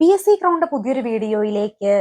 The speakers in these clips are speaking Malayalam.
പി എസ് സി ക്രൗണ്ട് പുതിയൊരു വീഡിയോയിലേക്ക്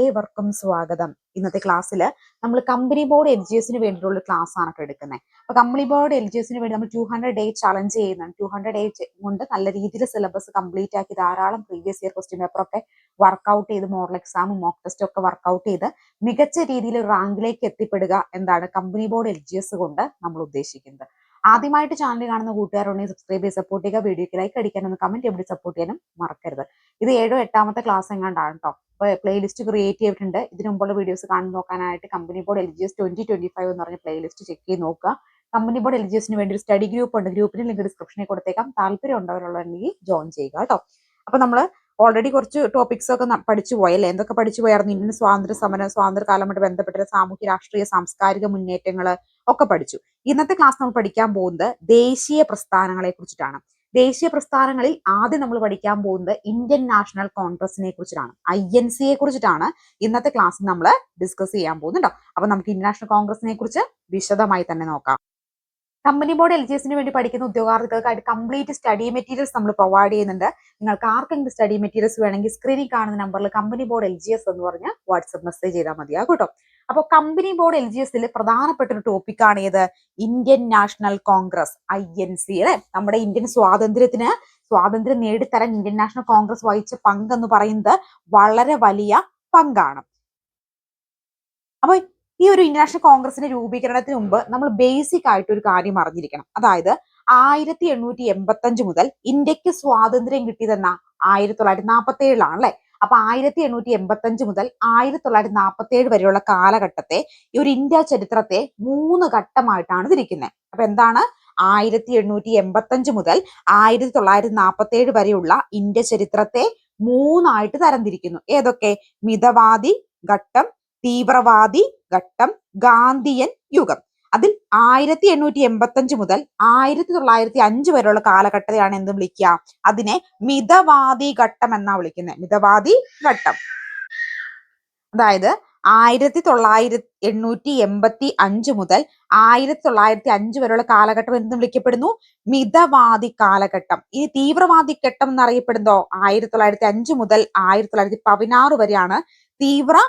ഏവർക്കും സ്വാഗതം. ഇന്നത്തെ ക്ലാസ്സിൽ നമ്മൾ കമ്പനി ബോർഡ് എൽ ജി എസിന് വേണ്ടിയിട്ടുള്ള ക്ലാസ് ആണ് എടുക്കുന്നത് അപ്പൊ കമ്പനി ബോർഡ് എൽ ജി എസിന് വേണ്ടി നമ്മൾ ടു ഹൺഡ്രഡ് ഡേ ചലഞ്ച് ചെയ്യുന്നുണ്ട് ടു ഹൺഡ്രഡ് ഡേ കൊണ്ട് നല്ല രീതിയിൽ സിലബസ് കംപ്ലീറ്റ് ആക്കി ധാരാളം പ്രീവിയസ് ഇയർ ക്വസ്റ്റ്യൻ പേപ്പർ ഒക്കെ വർക്കൗട്ട് ചെയ്ത് മോറൽ എക്സാമും മോക്ക് ടെസ്റ്റും ഒക്കെ വർക്കൗട്ട് ചെയ്ത് മികച്ച രീതിയിൽ റാങ്കിലേക്ക് എത്തിപ്പെടുക എന്താണ് company board L G S കൊണ്ട് നമ്മൾ ഉദ്ദേശിക്കുന്നത്. ആദ്യമായിട്ട് ചാനൽ കാണുന്ന കൂട്ടുകാരുണ്ടെങ്കിൽ സബ്സ്ക്രൈബ് ചെയ്ത് സപ്പോർട്ട് ചെയ്യുക വീഡിയോയ്ക്ക് ലൈക്ക് അടിക്കാനൊന്ന് കമന്റ് എവിടെ സപ്പോർട്ട് ചെയ്യാനും മറക്കരുത്. ഇത് ഏഴോ എട്ടാമത്തെ ക്ലാസ് എങ്ങാണ്ടാണ് കേട്ടോ അപ്പോൾ പ്ലേലിസ്റ്റ് ക്രിയേറ്റ് ചെയ്തിട്ടുണ്ട്. ഇതിനു മുമ്പുള്ള വീഡിയോസ് കാണാൻ നോക്കാനായിട്ട് company board L G S twenty twenty five എന്ന് പറഞ്ഞ പ്ലേലിസ്റ്റ് ചെക്ക് ചെയ്ത് നോക്കുക. കമ്പനി ബോർഡ് എൽ ജി എസിന് വേണ്ടി ഒരു സ്റ്റഡി ഗ്രൂപ്പ് ഉണ്ട്. ഗ്രൂപ്പിന് ലിങ്ക് ഡിസ്ക്രിപ്ഷനിൽ കൊടുത്തേക്കാം. താല്പര്യം ഉണ്ടവരുള്ളതെങ്കിൽ ജോയിൻ ചെയ്യുക കേട്ടോ അപ്പൊ നമ്മൾ ഓൾറെഡി കുറച്ച് ടോപ്പിക്സ് ഒക്കെ പഠിച്ചു പോയല്ലേ എന്തൊക്കെ പഠിച്ചു പോയായിരുന്നു? ഇന്ത്യൻ സ്വാതന്ത്ര്യ സമരം സ്വാതന്ത്ര്യ കാലമായിട്ട് ബന്ധപ്പെട്ട സാമൂഹ്യ രാഷ്ട്രീയ സാംസ്കാരിക മുന്നേറ്റങ്ങൾ ഒക്കെ പഠിച്ചു. ഇന്നത്തെ ക്ലാസ് നമ്മൾ പഠിക്കാൻ പോകുന്നത് ദേശീയ പ്രസ്ഥാനങ്ങളെ കുറിച്ചിട്ടാണ്. ദേശീയ പ്രസ്ഥാനങ്ങളിൽ ആദ്യം നമ്മൾ പഠിക്കാൻ പോകുന്നത് ഇന്ത്യൻ നാഷണൽ കോൺഗ്രസിനെ കുറിച്ചിട്ടാണ്. ഐ എൻ സിയെ കുറിച്ചിട്ടാണ് ഇന്നത്തെ ക്ലാസ് നമ്മൾ ഡിസ്കസ് ചെയ്യാൻ പോകുന്നുണ്ടോ അപ്പൊ നമുക്ക് ഇന്ത്യൻ നാഷണൽ കോൺഗ്രസിനെ കുറിച്ച് വിശദമായി തന്നെ നോക്കാം. കമ്പനി ബോർഡ് എൽ ജി എസിന് വേണ്ടി പഠിക്കുന്ന ഉദ്യോഗാർത്ഥികൾക്കായിട്ട് കംപ്ലീറ്റ് സ്റ്റഡി മെറ്റീരിയൽസ് നമ്മൾ പ്രൊവൈഡ് ചെയ്യുന്നുണ്ട്. നിങ്ങൾക്ക് ആർക്കെങ്കിലും സ്റ്റഡി മെറ്റീരിയൽസ് വേണമെങ്കിൽ സ്ക്രീനിൽ കാണുന്ന നമ്പറിൽ company board L G S എന്ന് പറഞ്ഞ് വാട്സ്ആപ്പ് മെസ്സേജ് ചെയ്താൽ മതിയാകും കേട്ടോ. അപ്പോൾ കമ്പനി ബോർഡ് എൽ ജി എസിൽ പ്രധാനപ്പെട്ട ഒരു ടോപ്പിക്കാണ് ഏത്? Indian National Congress I N C അല്ലെ? നമ്മുടെ ഇന്ത്യൻ സ്വാതന്ത്ര്യത്തിന് സ്വാതന്ത്ര്യം നേടിത്തരാൻ ഇന്ത്യൻ നാഷണൽ കോൺഗ്രസ് വഹിച്ച പങ്ക് എന്ന് പറയുന്നത് വളരെ വലിയ പങ്കാണ്. അപ്പൊ ഈ ഒരു ഇന്റർനാഷണൽ കോൺഗ്രസിന്റെ രൂപീകരണത്തിന് മുമ്പ് നമ്മൾ ബേസിക് ആയിട്ട് ഒരു കാര്യം അറിഞ്ഞിരിക്കണം. അതായത് ആയിരത്തി എണ്ണൂറ്റി എൺപത്തി അഞ്ച് മുതൽ ഇന്ത്യയ്ക്ക് സ്വാതന്ത്ര്യം കിട്ടിയതെന്ന ആയിരത്തി തൊള്ളായിരത്തി നാൽപ്പത്തി ഏഴിലാണ് അല്ലെ? അപ്പൊ ആയിരത്തി എണ്ണൂറ്റി എൺപത്തി അഞ്ച് മുതൽ ആയിരത്തി തൊള്ളായിരത്തി നാൽപ്പത്തി ഏഴ് വരെയുള്ള കാലഘട്ടത്തെ ഈ ഒരു ഇന്ത്യ ചരിത്രത്തെ മൂന്ന് ഘട്ടമായിട്ടാണ് തിരിക്കുന്നത്. അപ്പൊ എന്താണ്? ആയിരത്തി എണ്ണൂറ്റി എൺപത്തി അഞ്ച് മുതൽ ആയിരത്തി തൊള്ളായിരത്തി നാൽപ്പത്തി ഏഴ് വരെയുള്ള ഇന്ത്യ ചരിത്രത്തെ മൂന്നായിട്ട് തരംതിരിക്കുന്നു. ഏതൊക്കെ? മിതവാദി ഘട്ടം തീവ്രവാദി ഘട്ടം ഗാന്ധിയൻ യുഗം. അതിൽ ആയിരത്തി എണ്ണൂറ്റി എൺപത്തി അഞ്ച് മുതൽ ആയിരത്തി തൊള്ളായിരത്തി അഞ്ച് വരെയുള്ള കാലഘട്ടത്തെയാണ് എന്ത് വിളിക്കുക? അതിനെ മിതവാദി ഘട്ടം എന്നാ വിളിക്കുന്നത് മിതവാദി ഘട്ടം. അതായത് ആയിരത്തി തൊള്ളായിരത്തി എണ്ണൂറ്റി എൺപത്തി അഞ്ച് മുതൽ ആയിരത്തി തൊള്ളായിരത്തി അഞ്ച് വരെയുള്ള കാലഘട്ടം എന്ത് വിളിക്കപ്പെടുന്നു? മിതവാദി കാലഘട്ടം. ഇനി തീവ്രവാദി ഘട്ടം എന്നറിയപ്പെടുന്നതോ? ആയിരത്തി തൊള്ളായിരത്തി അഞ്ച് മുതൽ ആയിരത്തി തൊള്ളായിരത്തി പതിനാറ് വരെയാണ് തീവ്രവാദി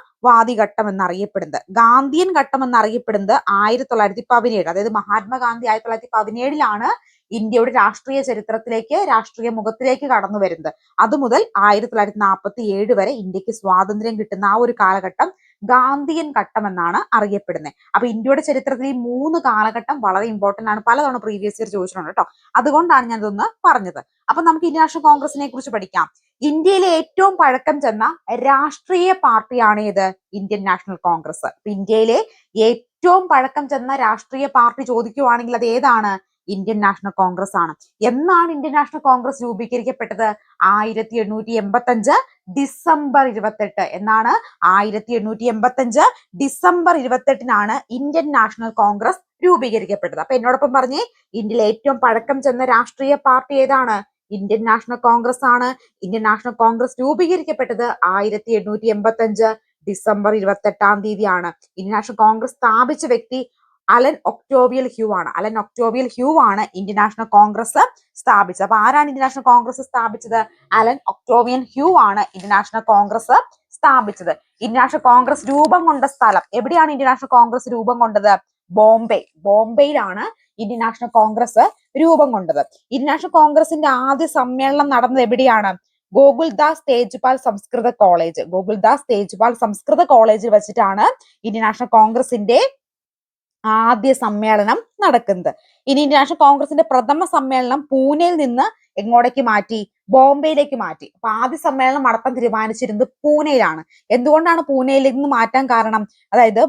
ഘട്ടം എന്നറിയപ്പെടുന്നത് ഗാന്ധിയൻ ഘട്ടം എന്നറിയപ്പെടുന്നത് ആയിരത്തി തൊള്ളായിരത്തി പതിനേഴ് അതായത് മഹാത്മാഗാന്ധി ആയിരത്തി തൊള്ളായിരത്തി പതിനേഴിലാണ് ഇന്ത്യയുടെ രാഷ്ട്രീയ ചരിത്രത്തിലേക്ക് രാഷ്ട്രീയ മുഖത്തിലേക്ക് കടന്നു വരുന്നത്. അതുമുതൽ ആയിരത്തി തൊള്ളായിരത്തി നാൽപ്പത്തി ഏഴ് വരെ ഇന്ത്യയ്ക്ക് സ്വാതന്ത്ര്യം കിട്ടുന്ന ആ ഒരു കാലഘട്ടം ഗാന്ധിയൻ ഘട്ടം എന്നാണ് അറിയപ്പെടുന്നത്. അപ്പൊ ഇന്ത്യയുടെ ചരിത്രത്തിൽ ഈ മൂന്ന് കാലഘട്ടം വളരെ ഇമ്പോർട്ടന്റ് ആണ്. പലതവണ പ്രീവിയസ് ഇയർ ചോദിച്ചിട്ടുണ്ട് കേട്ടോ. അതുകൊണ്ടാണ് ഞാൻ ഇതൊന്ന് പറഞ്ഞത്. അപ്പൊ നമുക്ക് ഇന്ത്യൻ നാഷണൽ കോൺഗ്രസിനെ കുറിച്ച് പഠിക്കാം. ഇന്ത്യയിലെ ഏറ്റവും പഴക്കം ചെന്ന രാഷ്ട്രീയ പാർട്ടിയാണ് ഏത്? Indian National Congress. അപ്പൊ ഇന്ത്യയിലെ ഏറ്റവും പഴക്കം ചെന്ന രാഷ്ട്രീയ പാർട്ടി ചോദിക്കുവാണെങ്കിൽ അത് ഏതാണ്? ഇന്ത്യൻ നാഷണൽ കോൺഗ്രസ് ആണ്. എന്നാണ് ഇന്ത്യൻ നാഷണൽ കോൺഗ്രസ് രൂപീകരിക്കപ്പെട്ടത്? ആയിരത്തി എണ്ണൂറ്റി എൺപത്തി അഞ്ച് ഡിസംബർ ഇരുപത്തെട്ട് എന്നാണ് ആയിരത്തി എണ്ണൂറ്റി എൺപത്തി അഞ്ച് ഡിസംബർ ഇരുപത്തെട്ടിനാണ് ഇന്ത്യൻ നാഷണൽ കോൺഗ്രസ് രൂപീകരിക്കപ്പെട്ടത്. അപ്പൊ എന്നോടൊപ്പം പറഞ്ഞേ ഇന്ത്യയിലെ ഏറ്റവും പഴക്കം ചെന്ന രാഷ്ട്രീയ പാർട്ടി ഏതാണ്? ഇന്ത്യൻ നാഷണൽ കോൺഗ്രസ് ആണ്. ഇന്ത്യൻ നാഷണൽ കോൺഗ്രസ് രൂപീകരിക്കപ്പെട്ടത് ആയിരത്തി എണ്ണൂറ്റി എൺപത്തി അഞ്ച് ഡിസംബർ ഇരുപത്തെട്ടാം തീയതിയാണ്. ഇന്ത്യൻ നാഷണൽ കോൺഗ്രസ് സ്ഥാപിച്ച വ്യക്തി അലൻ ഒക്ടോബിയൽ ഹ്യൂ ആണ്. അലൻ ഒക്ടോബിയൽ ഹ്യൂ ആണ് ഇന്ത്യൻ നാഷണൽ കോൺഗ്രസ് സ്ഥാപിച്ചത്. അപ്പൊ ആരാണ് ഇന്ത്യൻ നാഷണൽ കോൺഗ്രസ് സ്ഥാപിച്ചത്? അലൻ ഒക്ടോവിയൻ ഹ്യൂ ആണ് ഇന്ത്യൻ നാഷണൽ കോൺഗ്രസ് സ്ഥാപിച്ചത്. ഇന്ത്യൻ നാഷണൽ കോൺഗ്രസ് രൂപം കൊണ്ട സ്ഥലം. എവിടെയാണ് ഇന്ത്യൻ നാഷണൽ കോൺഗ്രസ് രൂപം കൊണ്ടത്? ബോംബെ. ബോംബെയിലാണ് ഇന്ത്യൻ നാഷണൽ കോൺഗ്രസ് രൂപം കൊണ്ടത്. ഇന്ത്യൻ നാഷണൽ കോൺഗ്രസിന്റെ ആദ്യ സമ്മേളനം നടന്നത് എവിടെയാണ്? ഗോകുൽദാസ് തേജ്പാൽ സംസ്കൃത കോളേജ്. ഗോകുൽദാസ് തേജ്പാൽ സംസ്കൃത കോളേജിൽ വെച്ചിട്ടാണ് ഇന്ത്യൻ നാഷണൽ കോൺഗ്രസിന്റെ ആദ്യ സമ്മേളനം നടക്കുന്നത്. ഇനി ഇന്ത്യൻ നാഷണൽ കോൺഗ്രസിന്റെ പ്രഥമ സമ്മേളനം പൂനെയിൽ നിന്ന് എങ്ങോട്ടേക്ക് മാറ്റി? ബോംബെയിലേക്ക് മാറ്റി. അപ്പൊ ആദ്യ സമ്മേളനം നടത്താൻ തീരുമാനിച്ചിരുന്നത് പൂനെയിലാണ്. എന്തുകൊണ്ടാണ് പൂനെയിലേക്ക് നിന്ന് മാറ്റാൻ കാരണം? അതായത്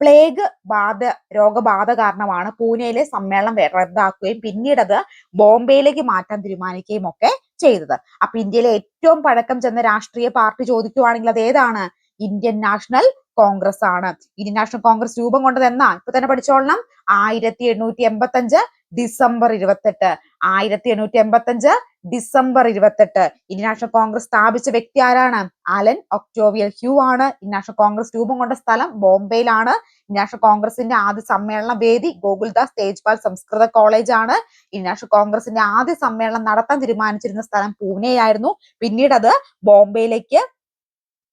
പ്ലേഗ് ബാധ രോഗബാധ കാരണമാണ് പൂനെയിലെ സമ്മേളനം റദ്ദാക്കുകയും പിന്നീട് അത് ബോംബെയിലേക്ക് മാറ്റാൻ തീരുമാനിക്കുകയും ഒക്കെ ചെയ്തത്. അപ്പൊ ഇന്ത്യയിലെ ഏറ്റവും പഴക്കം ചെന്ന രാഷ്ട്രീയ പാർട്ടി ചോദിക്കുവാണെങ്കിൽ അത് ഏതാണ്? ഇന്ത്യൻ നാഷണൽ കോൺഗ്രസ് ആണ്. ഇന്ത്യൻ നാഷണൽ കോൺഗ്രസ് രൂപം കൊണ്ടത് എന്നാ? ഇപ്പൊ തന്നെ പഠിച്ചോളണം. ആയിരത്തി എണ്ണൂറ്റി എൺപത്തി അഞ്ച് ഡിസംബർ ഇരുപത്തെട്ട്. ആയിരത്തി എണ്ണൂറ്റി എൺപത്തി അഞ്ച് ഡിസംബർ ഇരുപത്തെട്ട്. ഇന്ത്യൻ നാഷണൽ കോൺഗ്രസ് സ്ഥാപിച്ച വ്യക്തി ആരാണ്? അലൻ ഒക്ടോവിയൽ ഹ്യൂ ആണ്. ഇന്ത്യൻ നാഷണൽ കോൺഗ്രസ് രൂപം കൊണ്ട സ്ഥലം ബോംബെയിലാണ്. ഇന്ത്യൻ നാഷണൽ കോൺഗ്രസിന്റെ ആദ്യ സമ്മേളന വേദി ഗോകുൽദാസ് തേജ്പാൽ സംസ്കൃത കോളേജ് ആണ്. ഇന്ത്യൻ നാഷണൽ കോൺഗ്രസിന്റെ ആദ്യ സമ്മേളനം നടത്താൻ തീരുമാനിച്ചിരുന്ന സ്ഥലം പൂനെയായിരുന്നു. പിന്നീട് അത് ബോംബെയിലേക്ക്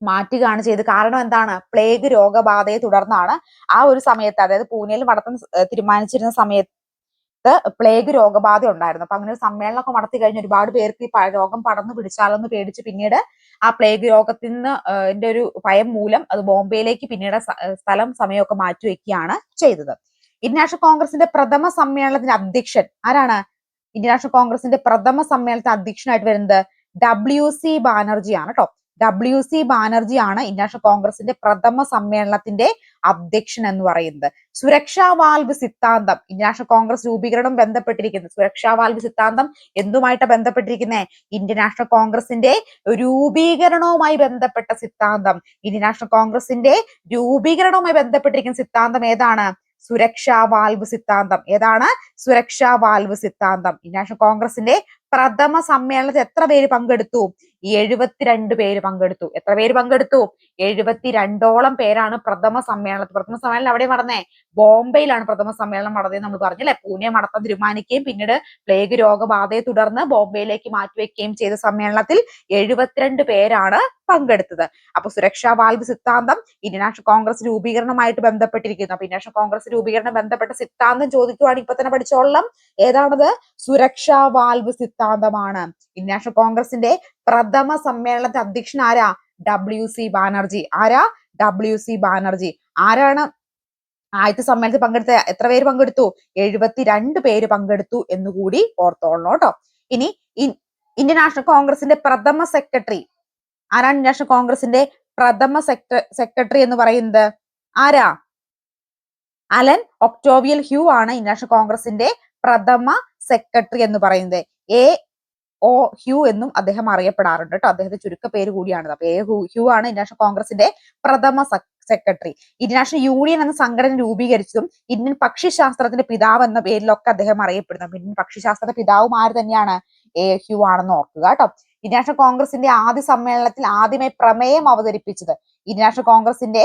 മാറ്റുകയാണ് ചെയ്ത് കാരണം എന്താണ്? പ്ലേഗ് രോഗബാധയെ തുടർന്നാണ് ആ ഒരു സമയത്ത് അതായത് പൂനെയിൽ നടത്താൻ തീരുമാനിച്ചിരുന്ന സമയത്ത് പ്ലേഗ് രോഗബാധ ഉണ്ടായിരുന്നു. അപ്പൊ അങ്ങനെ ഒരു സമ്മേളനമൊക്കെ നടത്തി കഴിഞ്ഞ് ഒരുപാട് പേർക്ക് ഈ രോഗം പടർന്നു പിടിച്ചാലോ എന്ന് പേടിച്ച് പിന്നീട് ആ പ്ലേഗ് രോഗത്തിൽ നിന്ന് ഒരു ഭയം മൂലം അത് ബോംബെയിലേക്ക് പിന്നീട് സ്ഥലം സമയമൊക്കെ മാറ്റി വെക്കുകയാണ് ചെയ്തത്. ഇന്റർനാഷണൽ നാഷണൽ കോൺഗ്രസിന്റെ പ്രഥമ സമ്മേളനത്തിന്റെ അധ്യക്ഷൻ ആരാണ്? ഇന്റർനാഷണൽ നാഷണൽ കോൺഗ്രസിന്റെ പ്രഥമ സമ്മേളനത്തിന് അധ്യക്ഷനായിട്ട് വരുന്നത് ഡബ്ല്യു സി ബാനർജി ആണ് കേട്ടോ ഡബ്ല്യു സി ആണ് ഇന്ത്യൻ നാഷണൽ കോൺഗ്രസിന്റെ പ്രഥമ സമ്മേളനത്തിന്റെ അധ്യക്ഷൻ എന്ന് പറയുന്നത്. സുരക്ഷാ വാൽവ് സിദ്ധാന്തം ഇന്റർനാഷണൽ കോൺഗ്രസ് രൂപീകരണം ബന്ധപ്പെട്ടിരിക്കുന്നത് സുരക്ഷാ വാൽവ് സിദ്ധാന്തം എന്തുമായിട്ട് ബന്ധപ്പെട്ടിരിക്കുന്നത് ഇന്ത്യൻ നാഷണൽ കോൺഗ്രസിന്റെ രൂപീകരണവുമായി ബന്ധപ്പെട്ട സിദ്ധാന്തം. ഇന്ത്യൻ നാഷണൽ കോൺഗ്രസിന്റെ രൂപീകരണവുമായി ബന്ധപ്പെട്ടിരിക്കുന്ന സിദ്ധാന്തം ഏതാണ്? സുരക്ഷാ വാൽവ് സിദ്ധാന്തം. ഏതാണ്? സുരക്ഷാ വാൽവ് സിദ്ധാന്തം. ഇന്റർനാഷണൽ നാഷണൽ കോൺഗ്രസിന്റെ പ്രഥമ സമ്മേളനത്തിൽ എത്ര പേര് പങ്കെടുത്തു? എഴുപത്തിരണ്ട് പേര് പങ്കെടുത്തു. എത്ര പേര് പങ്കെടുത്തു? എഴുപത്തിരണ്ടോളം പേരാണ് പ്രഥമ സമ്മേളനത്തിൽ. പ്രഥമ സമ്മേളനം അവിടെ നടന്നേ? ബോംബെയിലാണ് പ്രഥമ സമ്മേളനം നടന്നത് നമ്മൾ പറഞ്ഞു അല്ലെ പൂനെ നടത്താൻ തീരുമാനിക്കുകയും പിന്നീട് പ്ലേഗ് രോഗബാധയെ തുടർന്ന് ബോംബെയിലേക്ക് മാറ്റിവെക്കുകയും ചെയ്ത സമ്മേളനത്തിൽ എഴുപത്തിരണ്ട് പേരാണ് പങ്കെടുത്തത്. അപ്പൊ സുരക്ഷാ വാൽവ് സിദ്ധാന്തം ഇന്ത്യൻ നാഷണൽ കോൺഗ്രസ് രൂപീകരണമായിട്ട് ബന്ധപ്പെട്ടിരിക്കുന്നു. അപ്പൊ ഇന്ത്യൻ നാഷണൽ കോൺഗ്രസ് രൂപീകരണം ബന്ധപ്പെട്ട സിദ്ധാന്തം ചോദിക്കുവാണ് ഇപ്പൊ തന്നെ പഠിച്ചോളം ഏതാണത്? സുരക്ഷാ വാൽവ് സിദ്ധാന്തമാണ്. ഇന്ത്യൻ നാഷണൽ കോൺഗ്രസിന്റെ പ്രഥമ സമ്മേളനത്തെ അധ്യക്ഷൻ ആരാ? W C Banerjee. ആരാ? W C Banerjee. ആരാണ് ആദ്യത്തെ സമ്മേളനത്തിൽ പങ്കെടുത്ത എത്ര പേര് പങ്കെടുത്തു? എഴുപത്തിരണ്ട് പേര് പങ്കെടുത്തു എന്നുകൂടി ഓർത്തോളണം കേട്ടോ. ഇനി ഇന്ത്യൻ നാഷണൽ കോൺഗ്രസിന്റെ പ്രഥമ സെക്രട്ടറി ആരാണ് നാഷണൽ കോൺഗ്രസിന്റെ പ്രഥമ സെക്ര സെക്രട്ടറി എന്ന് പറയുന്നത്? ആരാ? അലൻ ഒക്ടോവിയൽ ഹ്യൂ ആണ് ഇന്റർനാഷണൽ നാഷണൽ കോൺഗ്രസിന്റെ പ്രഥമ സെക്രട്ടറി എന്ന് പറയുന്നത്. എ ഒ ഹ്യൂ എന്നും അദ്ദേഹം അറിയപ്പെടാറുണ്ട് കേട്ടോ. അദ്ദേഹത്തെ ചുരുക്ക പേര് കൂടിയാണ് അപ്പൊ എ ഹ്യൂ ആണ് ഇന്റർനാഷണൽ നാഷണൽ കോൺഗ്രസിന്റെ പ്രഥമ സെക്രട്ടറി. ഇന്റർനാഷണൽ നാഷണൽ യൂണിയൻ എന്ന സംഘടന രൂപീകരിച്ചതും ഇന്ത്യൻ പക്ഷിശാസ്ത്രത്തിന്റെ പിതാവ് എന്ന പേരിലൊക്കെ അദ്ദേഹം അറിയപ്പെടുന്നു. ഇന്ത്യൻ പക്ഷിശാസ്ത്രത്തിന്റെ പിതാവും ആര് തന്നെയാണ്? എ ക്യു ആണെന്ന് ഓർക്കുക കേട്ടോ. ഇന്റർനാഷണൽ കോൺഗ്രസിന്റെ ആദ്യ സമ്മേളനത്തിൽ ആദ്യമായി പ്രമേയം അവതരിപ്പിച്ചത്. ഇന്ത്യൻ നാഷണൽ കോൺഗ്രസിന്റെ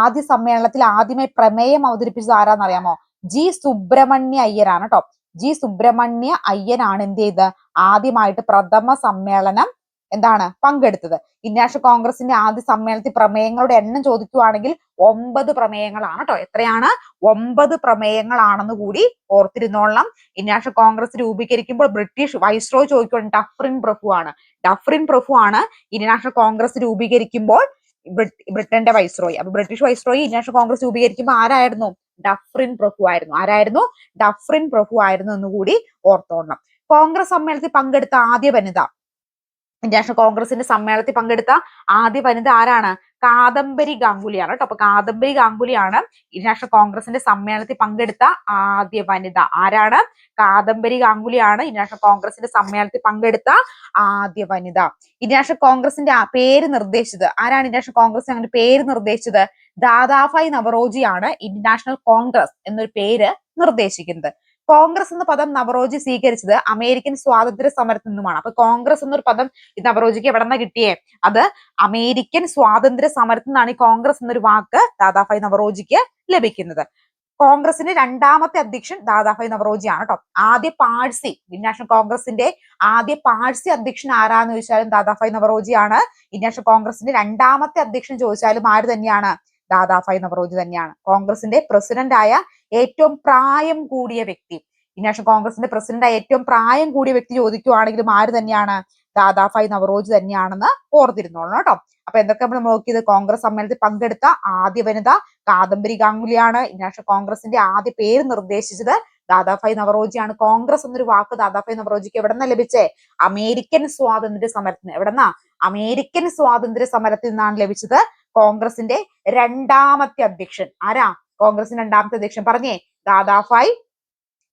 ആദ്യ സമ്മേളനത്തിൽ ആദ്യമായി പ്രമേയം അവതരിപ്പിച്ചത് ആരാന്നറിയാമോ ജി സുബ്രഹ്മണ്യ അയ്യരാണ് കേട്ടോ. ജി സുബ്രഹ്മണ്യ അയ്യനാണ് എന്ത് ചെയ്ത് ആദ്യമായിട്ട് പ്രഥമ സമ്മേളനം എന്താണ് പങ്കെടുത്തത്? ഇന്ത്യൻ നാഷണൽ കോൺഗ്രസിന്റെ ആദ്യ സമ്മേളനത്തിൽ പ്രമേയങ്ങളുടെ എണ്ണം ചോദിക്കുവാണെങ്കിൽ ഒമ്പത് പ്രമേയങ്ങളാണ് കേട്ടോ എത്രയാണ്? ഒമ്പത് പ്രമേയങ്ങളാണെന്ന് കൂടി ഓർത്തിരുന്നോളണം. ഇന്ത്യൻ കോൺഗ്രസ് രൂപീകരിക്കുമ്പോൾ ബ്രിട്ടീഷ് വൈസ്രോയ് ചോദിക്കുവാണ്. ഡഫ്രിൻ പ്രഭു ആണ്. ഡഫ്രിൻ പ്രഭു ആണ് ഇന്ത്യൻ കോൺഗ്രസ് രൂപീകരിക്കുമ്പോൾ ബ്രിട്ട്- ബ്രിട്ടന്റെ വൈസ്രോയി. അപ്പൊ British viceroy Indian National Congress രൂപീകരിക്കുമ്പോൾ ആരായിരുന്നു? ഡഫ്രിൻ പ്രഭു ആയിരുന്നു. ആരായിരുന്നു? ഡഫ്രിൻ പ്രഭു ആയിരുന്നു എന്ന് കൂടി ഓർത്തോണം കോൺഗ്രസ് സമ്മേളനത്തിൽ പങ്കെടുത്ത ആദ്യ വനിത ഇന്ത്യൻ കോൺഗ്രസിന്റെ സമ്മേളനത്തിൽ പങ്കെടുത്ത ആദ്യ വനിത ആരാണ്? കാദംബരി ഗാംഗുലിയാണ് കേട്ടോ. അപ്പൊ കാദംബരി ഗാംഗുലിയാണ് ഇന്ത്യൻ നാഷണൽ കോൺഗ്രസിന്റെ സമ്മേളനത്തിൽ പങ്കെടുത്ത ആദ്യ വനിത. ആരാണ്? കാദംബരി ഗാംഗുലിയാണ് ഇന്ത്യൻ നാഷണൽ കോൺഗ്രസിന്റെ സമ്മേളനത്തിൽ പങ്കെടുത്ത ആദ്യ വനിത. ഇന്ത്യൻ നാഷണൽ കോൺഗ്രസിന്റെ പേര് നിർദ്ദേശിച്ചത് ആരാണ് ഇന്ത്യൻ നാഷണൽ കോൺഗ്രസ് അങ്ങനെ പേര് നിർദ്ദേശിച്ചത്? ദാദാഭായ് നവറോജിയാണ് ഇന്റർനാഷണൽ നാഷണൽ കോൺഗ്രസ് എന്നൊരു പേര് നിർദ്ദേശിക്കുന്നത്. കോൺഗ്രസ് എന്ന പദം നവറോജി സ്വീകരിച്ചത് അമേരിക്കൻ സ്വാതന്ത്ര്യ സമരത്തിൽ നിന്നുമാണ്. അപ്പൊ കോൺഗ്രസ് എന്നൊരു പദം ഈ നവറോജിക്ക് എവിടെ നിന്നാ കിട്ടിയേ? അത് അമേരിക്കൻ സ്വാതന്ത്ര്യ സമരത്തിൽ നിന്നാണ് ഈ കോൺഗ്രസ് എന്നൊരു വാക്ക് ദാദാഭായ് നവറോജിക്ക് ലഭിക്കുന്നത്. കോൺഗ്രസിന്റെ രണ്ടാമത്തെ അധ്യക്ഷൻ ദാദാഭായ് നവറോജിയാണ് കേട്ടോ ആദ്യ പാഴ്സി ഇന്ത്യൻ കോൺഗ്രസിന്റെ ആദ്യ പാഴ്സി അധ്യക്ഷൻ ആരാന്ന് ചോദിച്ചാലും ദാദാഭായ് നവറോജിയാണ്. ഇന്ത്യൻ കോൺഗ്രസിന്റെ രണ്ടാമത്തെ അധ്യക്ഷൻ ചോദിച്ചാലും ആര് തന്നെയാണ്? ദാദാഭായ് നവറോജി തന്നെയാണ്. കോൺഗ്രസിന്റെ പ്രസിഡന്റ് ആയ ഏറ്റവും പ്രായം കൂടിയ വ്യക്തി. ഇന്ത്യൻ കോൺഗ്രസിന്റെ പ്രസിഡന്റ് ആയ ഏറ്റവും പ്രായം കൂടിയ വ്യക്തി ചോദിക്കുവാണെങ്കിലും ആര് തന്നെയാണ്? ദാദാഭായ് നവറോജി തന്നെയാണെന്ന് ഓർത്തിരുന്നോളണം കേട്ടോ. അപ്പൊ എന്തൊക്കെ നമ്മൾ നോക്കിയത്? കോൺഗ്രസ് സമ്മേളനത്തിൽ പങ്കെടുത്ത ആദ്യ വനിത കാദംബരി ഗാംഗുലിയാണ്. ഇന്ത്യൻ കോൺഗ്രസിന്റെ ആദ്യ പേര് നിർദ്ദേശിച്ചത് ദാദാഭായ് നവറോജിയാണ്. കോൺഗ്രസ് എന്നൊരു വാക്ക് ദാദാഭായ് നവറോജിക്ക് എവിടെ നിന്ന് ലഭിച്ചേ? അമേരിക്കൻ സ്വാതന്ത്ര്യ സമരത്തിന് എവിടെന്നാ? അമേരിക്കൻ സ്വാതന്ത്ര്യ സമരത്തിൽ നിന്നാണ് ലഭിച്ചത് കോൺഗ്രസിന്റെ രണ്ടാമത്തെ അധ്യക്ഷൻ. ആരാ? കോൺഗ്രസിന്റെ രണ്ടാമത്തെ അധ്യക്ഷൻ. പറഞ്ഞേ ദാദാഫായ്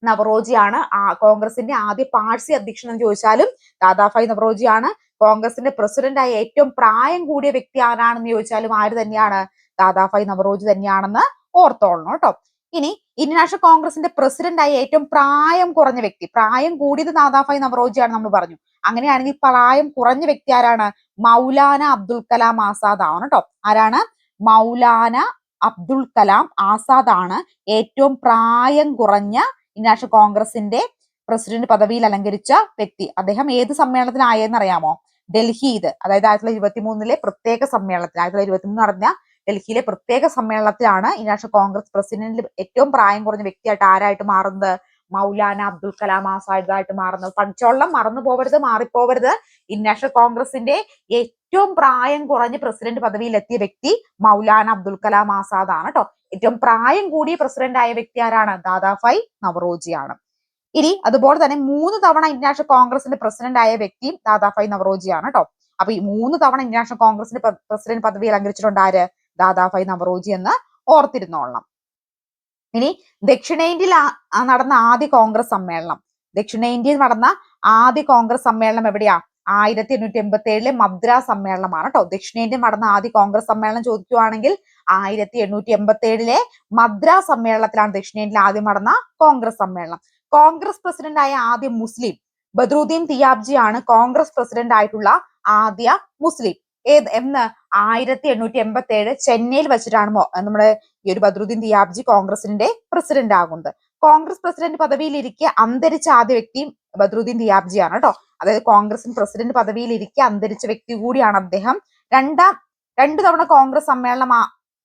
നവറോജിയാണ് കോൺഗ്രസിന്റെ ആദ്യ പാഴ്സി അധ്യക്ഷൻ എന്ന് ചോദിച്ചാലും ദാദാഫായ് നവറോജിയാണ്. കോൺഗ്രസിന്റെ പ്രസിഡന്റ് ആയ ഏറ്റവും പ്രായം കൂടിയ വ്യക്തി ആരാണെന്ന് ചോദിച്ചാലും ആര് തന്നെയാണ്? ദാദാഫായ് നവറോജി തന്നെയാണെന്ന് ഓർത്തോളണം കേട്ടോ. ഇനി ഇന്ത്യൻ കോൺഗ്രസിന്റെ പ്രസിഡന്റ് ആയി ഏറ്റവും പ്രായം കുറഞ്ഞ വ്യക്തി പ്രായം കൂടിയത് നാദാഫായി നവറോജിയാണ് നമ്മൾ പറഞ്ഞു. അങ്ങനെയാണെങ്കിൽ പ്രായം കുറഞ്ഞ വ്യക്തി ആരാണ്? മൗലാന അബ്ദുൽ കലാം ആസാദ് ആണ് കേട്ടോ ആരാണ്? മൗലാന അബ്ദുൽ കലാം ആസാദ് ആണ് ഏറ്റവും പ്രായം കുറഞ്ഞ ഇന്ത്യൻ കോൺഗ്രസിന്റെ പ്രസിഡന്റ് പദവിയിൽ അലങ്കരിച്ച വ്യക്തി. അദ്ദേഹം ഏത് സമ്മേളനത്തിലായെന്ന് അറിയാമോ? ഇത് അതായത് ആയിരത്തി തൊള്ളായിരത്തി ഇരുപത്തി മൂന്നിലെ പ്രത്യേക സമ്മേളനത്തിൽ ആയിരത്തി തൊള്ളായിരത്തി ഇരുപത്തി മൂന്ന് നടന്ന ഡൽഹിയിലെ പ്രത്യേക സമ്മേളനത്തിലാണ് ഇന്റർനാഷണൽ നാഷണൽ കോൺഗ്രസ് പ്രസിഡന്റിൽ ഏറ്റവും പ്രായം കുറഞ്ഞ വ്യക്തിയായിട്ട് ആരായിട്ട് മാറുന്നത്? മൗലാന അബ്ദുൽ കലാം ആസാദായിട്ട് മാറുന്നത്. പഠിച്ചോളം മറന്നു പോവരുത് മാറിപ്പോവരുത്. ഇന്റർനാഷണൽ നാഷണൽ കോൺഗ്രസിന്റെ ഏറ്റവും പ്രായം കുറഞ്ഞ പ്രസിഡന്റ് പദവിയിൽ എത്തിയ വ്യക്തി മൗലാന അബ്ദുൽ കലാം ആസാദ് ആണ് കേട്ടോ ഏറ്റവും പ്രായം കൂടിയ പ്രസിഡന്റ് ആയ വ്യക്തി ആരാണ്? ദാദാഫായ് നവറോജിയാണ്. ഇനി അതുപോലെ തന്നെ മൂന്ന് തവണ ഇന്റർനാഷണൽ കോൺഗ്രസിന്റെ പ്രസിഡന്റ് ആയ വ്യക്തിയും ദാദാഫായ് നവറോജിയാണ് കേട്ടോ അപ്പൊ ഈ മൂന്ന് തവണ ഇന്റർനാഷണൽ കോൺഗ്രസിന്റെ പ്രസിഡന്റ് പദവി അലങ്കരിച്ചിട്ടുണ്ട് ആര് ദാദാഫായ് നവറോജി എന്ന് ഓർത്തിരുന്നോളണം. ഇനി ദക്ഷിണേന്ത്യയിൽ നടന്ന ആദ്യ കോൺഗ്രസ് സമ്മേളനം. ദക്ഷിണേന്ത്യയിൽ നടന്ന ആദ്യ കോൺഗ്രസ് സമ്മേളനം എവിടെയാ? ആയിരത്തി എണ്ണൂറ്റി എൺപത്തി ഏഴിലെ മദ്രാസ് സമ്മേളനമാണ് കേട്ടോ. ദക്ഷിണേന്ത്യയിൽ നടന്ന ആദ്യ കോൺഗ്രസ് സമ്മേളനം ചോദിക്കുവാണെങ്കിൽ ആയിരത്തി എണ്ണൂറ്റി എൺപത്തി ഏഴിലെ മദ്രാസ് സമ്മേളനത്തിലാണ് ദക്ഷിണേന്ത്യയിൽ ആദ്യം നടന്ന കോൺഗ്രസ് സമ്മേളനം. കോൺഗ്രസ് പ്രസിഡന്റായ ആദ്യ മുസ്ലിം ബദ്രുദ്ദീൻ തിയാബ്ജി ആണ് കോൺഗ്രസ് പ്രസിഡന്റ് ആയിട്ടുള്ള ആദ്യ മുസ്ലിം. ഏത് എന്ന് ആയിരത്തി എണ്ണൂറ്റി എൺപത്തി ഏഴ് ചെന്നൈയിൽ വെച്ചിട്ടാണ് നമ്മുടെ ഈ ഒരു ബദ്രുദ്ദീൻ തിയാബ്ജി കോൺഗ്രസിന്റെ പ്രസിഡന്റ് ആകുന്നത്. കോൺഗ്രസ് പ്രസിഡന്റ് പദവിയിലിരിക്കെ അന്തരിച്ച ആദ്യ വ്യക്തിയും ബദ്രുദ്ദീൻ തിയാബ്ജിയാണ് കേട്ടോ. അതായത് കോൺഗ്രസിന് പ്രസിഡന്റ് പദവിയിലിരിക്കെ അന്തരിച്ച വ്യക്തി കൂടിയാണ് അദ്ദേഹം. രണ്ടാം രണ്ടു തവണ കോൺഗ്രസ് സമ്മേളനം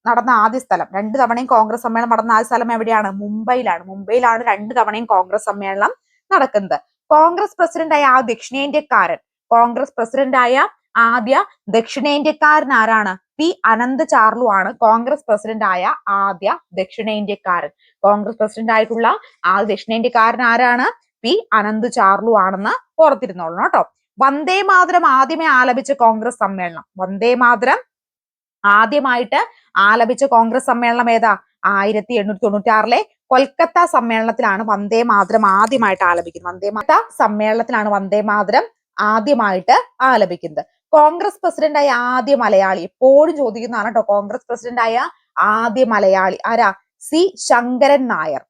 നടന്ന ആദ്യ സ്ഥലം. രണ്ടു തവണയും കോൺഗ്രസ് സമ്മേളനം നടന്ന ആദ്യ സ്ഥലം എവിടെയാണ്? മുംബൈയിലാണ്. മുംബൈയിലാണ് രണ്ടു തവണയും കോൺഗ്രസ് സമ്മേളനം നടക്കുന്നത്. കോൺഗ്രസ് പ്രസിഡന്റായ ആ ദക്ഷിണേന്ത്യക്കാരൻ കോൺഗ്രസ് പ്രസിഡന്റായ ആദ്യ ദക്ഷിണേന്ത്യക്കാരൻ ആരാണ് പി അനന്ത് ചാർലു ആണ് കോൺഗ്രസ് പ്രസിഡന്റ് ആയ ആദ്യ ദക്ഷിണേന്ത്യക്കാരൻ. കോൺഗ്രസ് പ്രസിഡന്റ് ആയിട്ടുള്ള ആദ്യ ദക്ഷിണേന്ത്യക്കാരൻ ആരാണ് പി അനന്ത് ചാർലു ആണെന്ന് ഓർത്തിരുന്നോളണം കേട്ടോ. വന്ദേ മാതരം ആദ്യമേ ആലപിച്ച കോൺഗ്രസ് സമ്മേളനം. വന്ദേ മാതരം ആദ്യമായിട്ട് ആലപിച്ച കോൺഗ്രസ് സമ്മേളനം ഏതാ? ആയിരത്തി എണ്ണൂറ്റി തൊണ്ണൂറ്റി ആറിലെ കൊൽക്കത്ത സമ്മേളനത്തിലാണ് വന്ദേ മാതരം ആദ്യമായിട്ട് ആലപിക്കുന്നത്. വന്ദേ മാത സമ്മേളനത്തിലാണ് വന്ദേ മാതരം ആദ്യമായിട്ട് ആലപിക്കുന്നത്. കോൺഗ്രസ് പ്രസിഡന്റായ ആദ്യ മലയാളി. എപ്പോഴും ചോദിക്കുന്നതാണ് കേട്ടോ കോൺഗ്രസ് പ്രസിഡന്റായ ആദ്യ മലയാളി. ആരാ? സി. ശങ്കരൻ നായർ.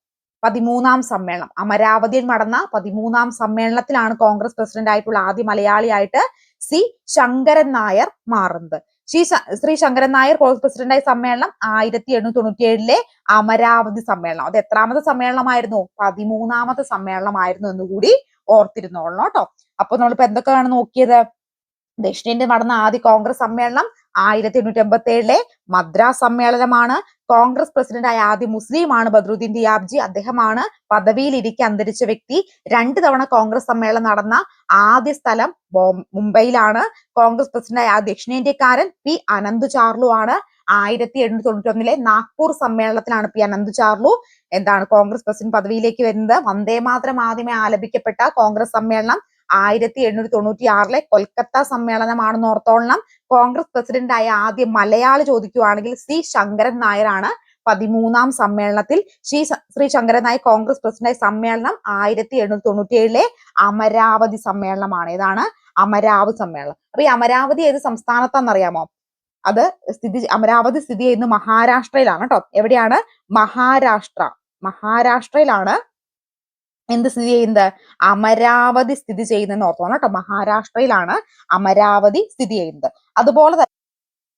പതിമൂന്നാം സമ്മേളനം. അമരാവതിയിൽ നടന്ന പതിമൂന്നാം സമ്മേളനത്തിലാണ് കോൺഗ്രസ് പ്രസിഡന്റ് ആയിട്ടുള്ള ആദ്യ മലയാളിയായിട്ട് സി. ശങ്കരൻ നായർ മാറുന്നത്. ശ്രീ ശ്രീ ശങ്കരൻ നായർ കോൺഗ്രസ് പ്രസിഡന്റായ സമ്മേളനം ആയിരത്തി എണ്ണൂറ്റി തൊണ്ണൂറ്റി അമരാവതി സമ്മേളനം. അത് എത്രാമത്തെ സമ്മേളനമായിരുന്നു? പതിമൂന്നാമത്തെ സമ്മേളനമായിരുന്നു എന്നുകൂടി ഓർത്തിരുന്നോളണം കേട്ടോ. അപ്പൊ നമ്മളിപ്പോ എന്തൊക്കെയാണ് നോക്കിയത്? ദക്ഷിണേന്ത്യ നടന്ന ആദ്യ കോൺഗ്രസ് സമ്മേളനം ആയിരത്തി എണ്ണൂറ്റി എൺപത്തി ഏഴിലെ മദ്രാസ് സമ്മേളനമാണ്. കോൺഗ്രസ് പ്രസിഡന്റായ ആദ്യ മുസ്ലിമാണ് ബദ്രുദ്ദീൻ ദിയാബ്ജി. അദ്ദേഹമാണ് പദവിയിൽ ഇരിക്കെ അന്തരിച്ച വ്യക്തി. രണ്ട് തവണ കോൺഗ്രസ് സമ്മേളനം നടന്ന ആദ്യ സ്ഥലം മുംബൈയിലാണ്. കോൺഗ്രസ് പ്രസിഡന്റായ ആ ദക്ഷിണേന്ത്യക്കാരൻ പി അനന്ത് ചാർലു ആണ്. ആയിരത്തി എണ്ണൂറ്റി തൊണ്ണൂറ്റി ഒന്നിലെ നാഗ്പൂർ സമ്മേളനത്തിലാണ് പി അനന്ത് ചാർലു. എന്താണ് കോൺഗ്രസ് പ്രസിഡന്റ് പദവിയിലേക്ക് വരുന്നത്? വന്ദേ മാതരം ആദ്യമേ ആലപിക്കപ്പെട്ട കോൺഗ്രസ് സമ്മേളനം ആയിരത്തി എണ്ണൂറ്റി തൊണ്ണൂറ്റി ആറിലെ കൊൽക്കത്ത സമ്മേളനമാണെന്ന് ഓർത്തോളണം. കോൺഗ്രസ് പ്രസിഡന്റായ ആദ്യ മലയാളി ചോദിക്കുവാണെങ്കിൽ സി ശങ്കരൻ നായരാണ് പതിമൂന്നാം സമ്മേളനത്തിൽ. ശ്രീ ശ്രീ ശങ്കരൻ നായർ കോൺഗ്രസ് പ്രസിഡന്റായ സമ്മേളനം ആയിരത്തി എണ്ണൂറ്റി തൊണ്ണൂറ്റി ഏഴിലെ അമരാവതി സമ്മേളനമാണ്. ഏതാണ്? അമരാവതി സമ്മേളനം. അപ്പൊ ഈ അമരാവതി ഏത് സംസ്ഥാനത്താണെന്നറിയാമോ? അത് സ്ഥിതി അമരാവതി സ്ഥിതി ചെയ്യുന്നത് മഹാരാഷ്ട്രയിലാണ് കേട്ടോ. എവിടെയാണ്? മഹാരാഷ്ട്ര. മഹാരാഷ്ട്രയിലാണ് എന്ത് സ്ഥിതി ചെയ്യുന്നത്? അമരാവതി സ്ഥിതി ചെയ്യുന്നതെന്ന് ഓർത്തോണം കേട്ടോ. മഹാരാഷ്ട്രയിലാണ് അമരാവതി സ്ഥിതി ചെയ്യുന്നത്. അതുപോലെ തന്നെ